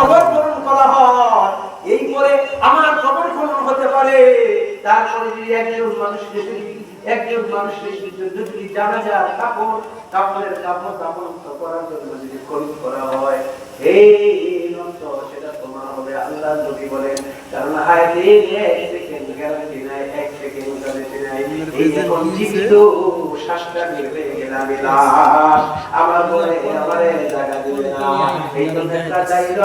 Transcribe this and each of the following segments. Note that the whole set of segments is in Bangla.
কবর খনন করা হয়। এই করে আমার কবর খনন হতে পারে। তারপরে যদি একজন মানুষকে যদি একজন মানুষের যদি জানা যায় কাপড় কাপড়ের কাপড় কাপড় করার জন্য যদি খরিদ করা হয় এই নষ্ট সেটা তোমার হবে আল্লাহ নবী বলেন। কারণ হায় দিন এক সেকেন্ড গ্যারান্টি নাই এক সেকেন্ড গ্যারান্টি নাই। এই জীবিত। শ্বাসটা নিবে গেলাম আমার বলে আমার জায়গা দিবে না। এই তো একটা চাইল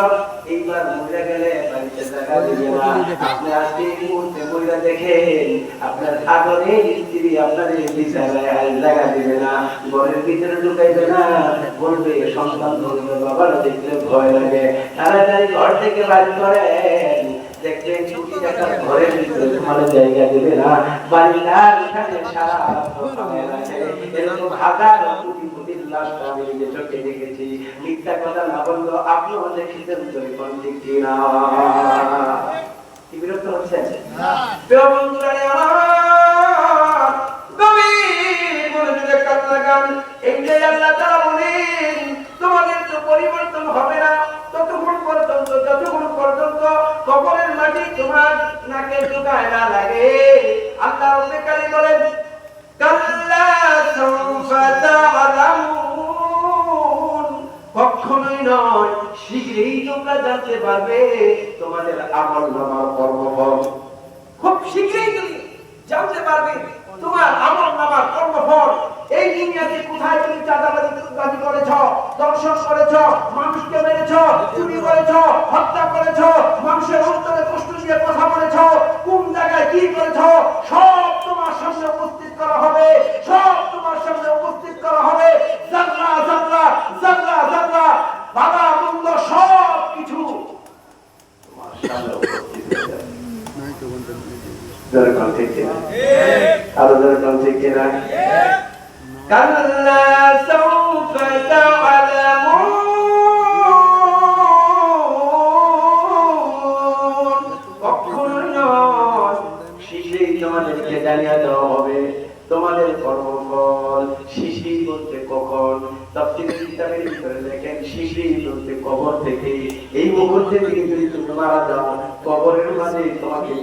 এইবার মরে গেলে বাড়িতে জায়গা দিবে না। আপনি আজকে এই মুহূর্তে মহিলা দেখেন, আপনার আগরে স্ত্রী আপনার বিছানায় জায়গা দিবে না। ঘরের ভিতরে ঢুকাইবে না। বলবে, সন্তান বলবে বাবার দেখলে ভয় লাগে। তাড়াতাড়ি ঘর থেকে বাড়ি করেন দেখবেন ছুটি একটা ঘরের ভিতরে তোমার জায়গা দেবে না। বাড়িটার উঠানে সারা এরকম হাজার কোটি কোটি লাশটা আমি নিজে চোখে দেখেছি। মিথ্যা কথা না বলল আপনিও দেখেছেন তো এখন ঠিক না। বিরক্ত হচ্ছে প্রিয় বন্ধুরা আমার, গভীর মনোযোগে কান লাগান। এইটাই আল্লাহ তাআলা বলেন, তোমাদের তো পরিবর্তন হবে না। ততক্ষণ পর্যন্ত যতক্ষণ পর্যন্ত তোমার নাকে না লাগে। আল্লাহ বলেন, কাল্লা সাউফা তা'লামুন। কখনোই নয়, শীঘ্রই তোমরা জানতে পারবে তোমাদের আমল নামার কর্মফল। খুব শীঘ্রই তুমি জানতে পারবে তোমার আমল নামার কর্মফল। এই দুনিয়াতে কোথায় তুমি চাঁদাবাজি বাজি করেছ? দর্শন করেছ মানুষকে মেরেছ চুরি করেছ হত্যা করেছ মানুষের অন্তরে কষ্ট দিয়ে কথা বলেছ কোন জায়গায় কি করেছ সব তোমার সামনে উপস্থিত করা হবে সব তোমার সামনে উপস্থিত করা হবে। জানলা জানলা জানলা জানলা বাবা বন্ধ সব কিছু তোমার সামনে উপস্থিত কান্না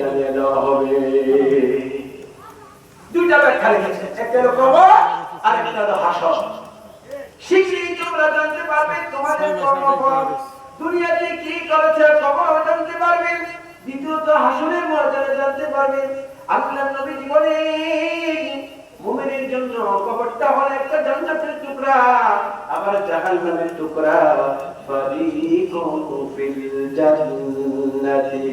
জানিয়ে দেওয়া হবে। দুইটা ব্যাখ্যা রেখেছে একটা হলো কবর আর একটা হলো হাসর শীঘ্রই তোমরা জানতে পারবে তোমাদের কর্মফল। দুনিয়াতে কি করেছে কবর জানতে পারবে। দ্বিতীয়ত হাসরের মর্যাদা জানতে পারবে। আল্লাহ নবী জীবনে মুমিনের জন্য কবরটা হলো একটা জান্নাতের টুকরা, আবার জাহান্নামের টুকরা। ফারিকুম ফিল জান্নাতি।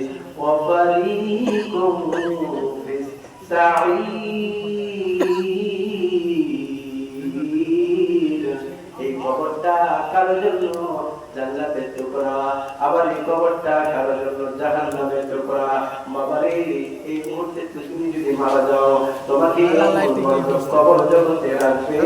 এই কবরটা কারও জন্য জান্নাতের টুকরা আবার এই কবরটা কারও জন্য জাহান্নামের টুকরা। বাবারে এই মুহূর্তে তুমি যদি মারা যাও তোমাকে কবর জগতে রাখবে।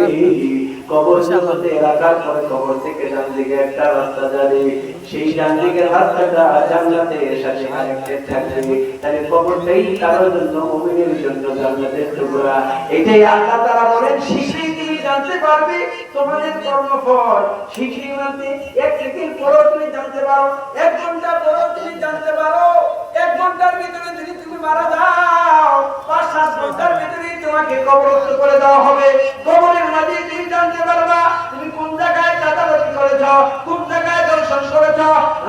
কবর জগতে রাখার পরে কবর থেকে ডান দিকে একটা রাস্তা যাবে। সেই ডান দিকের রাস্তাটা জান্নাতের সাথে কানেক্টেড থাকবে। তাহলে কবরটাই কারোর জন্য মুমিনের জন্য জান্নাতের টুকরা। এটাই আল্লাহ তাআলা বলেন তুমি জানতে পারবে তোমাদের কর্মফল। মানে এক সেকেন্ড পরও তুমি জানতে পারো এক ঘণ্টা পরও তুমি জানতে পারো এক ঘণ্টার ভিতরে যদি তুমি মারা যাও পাঁচ সাত ঘণ্টার ভিতরে তোমাকে কবরস্থ করে দেওয়া হবে। কবরের মাঝে তুমি জানতে পারবা, তুমি কোন জায়গায় চাঁদাবাজি করেছ কোন জায়গায় দর্শন করেছ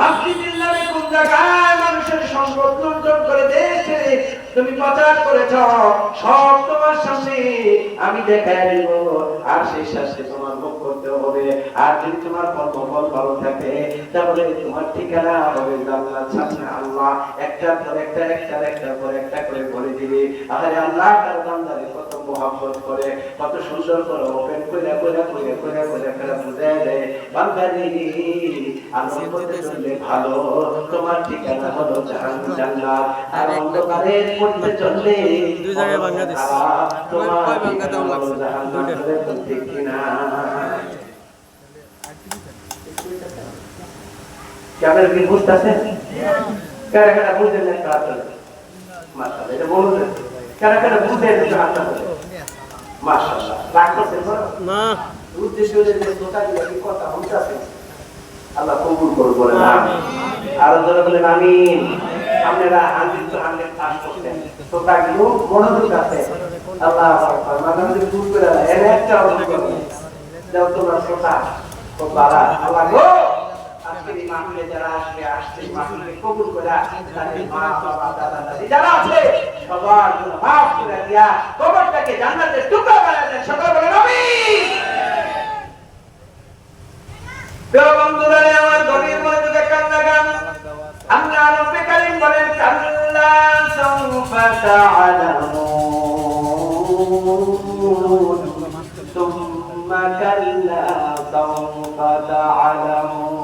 রাজনীতির নামে কোন জায়গায় মানুষের সম্পদ লুণ্ঠন করে দিয়েছে তুমি প্রচার করেছ সব তোমার সামনে, আমি দেখাই দিব, আর সেই শাস্তি তোমার ভোগ করতে হবে আর যদি তোমার কর্মফল ভালো থাকে তাহলে তোমার ঠিকানা হবে জান্নাত সামনে আল্লাহ একটা পর একটা একটা একটা পর একটা করে বলে দিবে আরে আল্লাহ তার বান্দারে কত মোহাম্মত করে কত সুন্দর করে ওপেন করে করে করে করে করে করে বুঝায় দেয় বান্দারে আমল করতে চললে ভালো তোমার ঠিকানা হলো জান্নাত আর অন্ধকারে পড়তে চললে দুই জায়গায়। খারাপ, তোমার ঠিকানা হলো? জাহান্নাম। ঠিক কিনা? কি আপনারা কি বুঝতেছেন কারা কারা বুঝেন না হাত তোলেন। মাশাআল্লাহ, এটা বলুন কারা কারা বুঝেন একটু হাত তোলেন। মাশাআল্লাহ। রাগ করছেন না। উদ্দেশ্য হলো যে দোকান দিয়ে কি কথা বলতেছে আল্লাহ কবুল করুন বলেন আমিন। আরও ধরে বলেন আমিন। আপনারা হান্ড্রেড টু হান্ড্রেড পাস করছেন। তো তাগুলো মনোযোগ আছে? আল্লাহ আকবার। মাঝে মাঝে করে এর একটা অর্থ করে যাও তোমরা শ্রোতা খুব বাড়া। আল্লাহ গো! আজকের এই মাহফিলে যারা আসবে আসছে মাহফিলে কবুল করে তাদের মা, বাবা, দাদা, দাদি যারা আছে, সবার জন্য মাফ করে দিয়া কবরটাকে জান্নাতের টুকরা বানায় দেন। সকল বলেন, আমিন। প্রিয় বন্ধুরা আমার গভীর মনোযোগে কান্না গান। আল্লাহ রব্বে কারীম বলেন, কাল্লা সাউফা তা'লামুন সুম্মা কাল্লা সাউফা তা'লামুন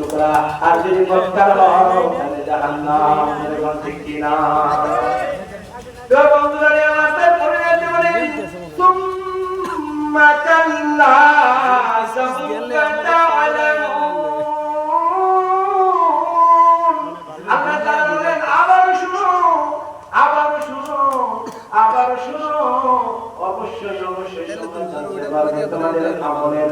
টুকরা আর যদি মক্কার লহর আবার শুনো অবশ্যই অবশ্যই তোমাদের আমলের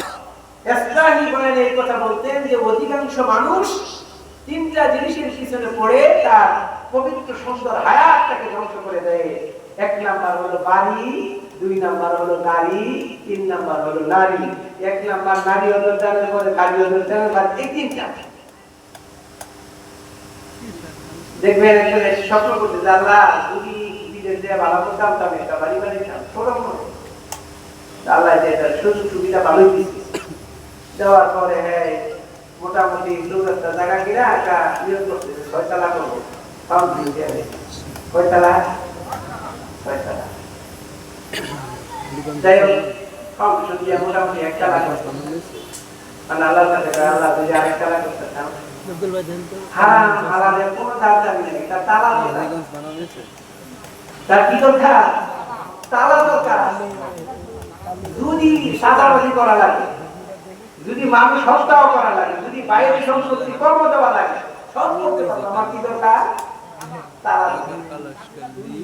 কথা বলতেন যে অধিকাংশ মানুষ তিনটা জিনিসের পিছনে পড়ে তার পবিত্র সুন্দর হায়াতটাকে ধ্বংস করে দেয়। এক নাম্বার হলো বাড়ি, দুই নাম্বার হলো গাড়ি, তিন নাম্বার হলো নারী। এক নাম্বার নারী পরে এই তিনটা। দেখবেন একজন স্বপ্ন করতে বিদেশ ভালো করতাম তবে বাড়ি বানিয়েতাম ছোট আল্লাহ যে সুযোগ সুবিধা ভালোই দিচ্ছে দেওয়ার পরে হ্যাঁ মোটামুটি দু একটা জায়গা কিনা একটা নিয়োগ করতেছে ছয়তলা করব। ফাউন্ডেশন দিয়ে কয়তলা ছয়তলা? যাই হোক দিয়ে মোটামুটি মানে আল্লাহ যদি লাখ করতে কোনো দাবি নেই। তার তালা দরকার। তার কি দরকার? তালা দরকার। যদি সাদাবাজি করা লাগে। যদি মানুষ হত্যাও করা লাগে, যদি বাইরে সম্পত্তি কর্ম দেওয়া লাগে, সব করতে পারব। আমার কি দরকার? তো দিই।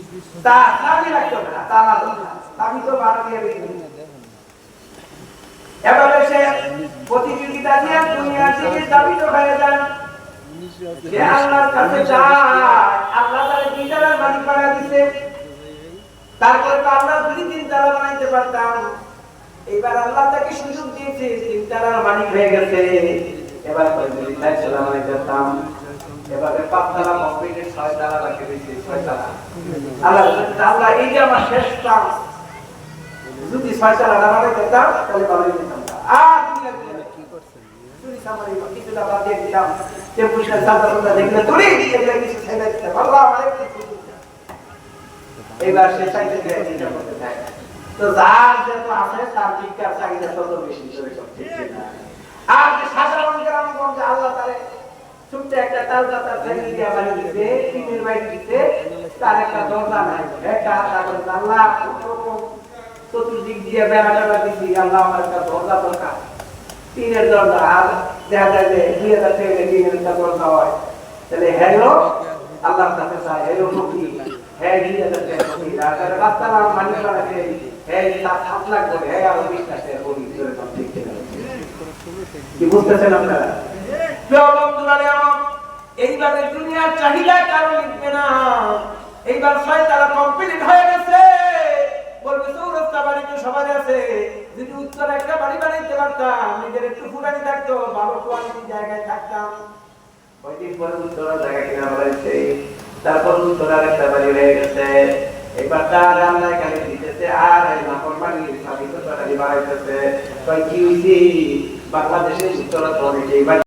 তারে দুই তারপরে তো আমরা যদি তিন তালা বানাইতে পারতাম। এবার আল্লাহ তাকে সুযোগ দিয়েছে তিন তালার মালিক হয়ে গেছে। এবার পাঁচ ছয় ছয় আল্লাহ আল্লাহ এই যে আমার শেষ যদি ছয় তাহলে দিতাম আর এবার সে চাইতে দেয়। তো যার দিয়ে চতুর্দিক দিয়ে বেড়া আল্লাহ আমার একটা দরজা দরকার। টিনের দরজা, আর দেখা যায় যে দুই হাজার টাকা টিনের একটা দরজা হয়। তাহলে হ্যালো, আল্লাহর হ্যালো ফকির। হ্যাঁ দুই হাজার রাস্তার মালিক বানাতে হ্যাঁ, হ্যাঁ বাড়ি তো সবার উত্তর একটা পারতাম, নিজের একটু ফুটানি থাকতো, ভালো জায়গায় থাকতাম। কয়েকদিন পরে উত্তরা জায়গা কিনা হয়েছে তারপর উত্তরার একটা বাড়ি হয়ে গেছে। এবার তার রান্নায় খালি হইতেছে আর এই নাফরমানির স্থাপিত তারা বাড়াইতেছে তাই কি হইছে বাংলাদেশের উত্তরা ধরে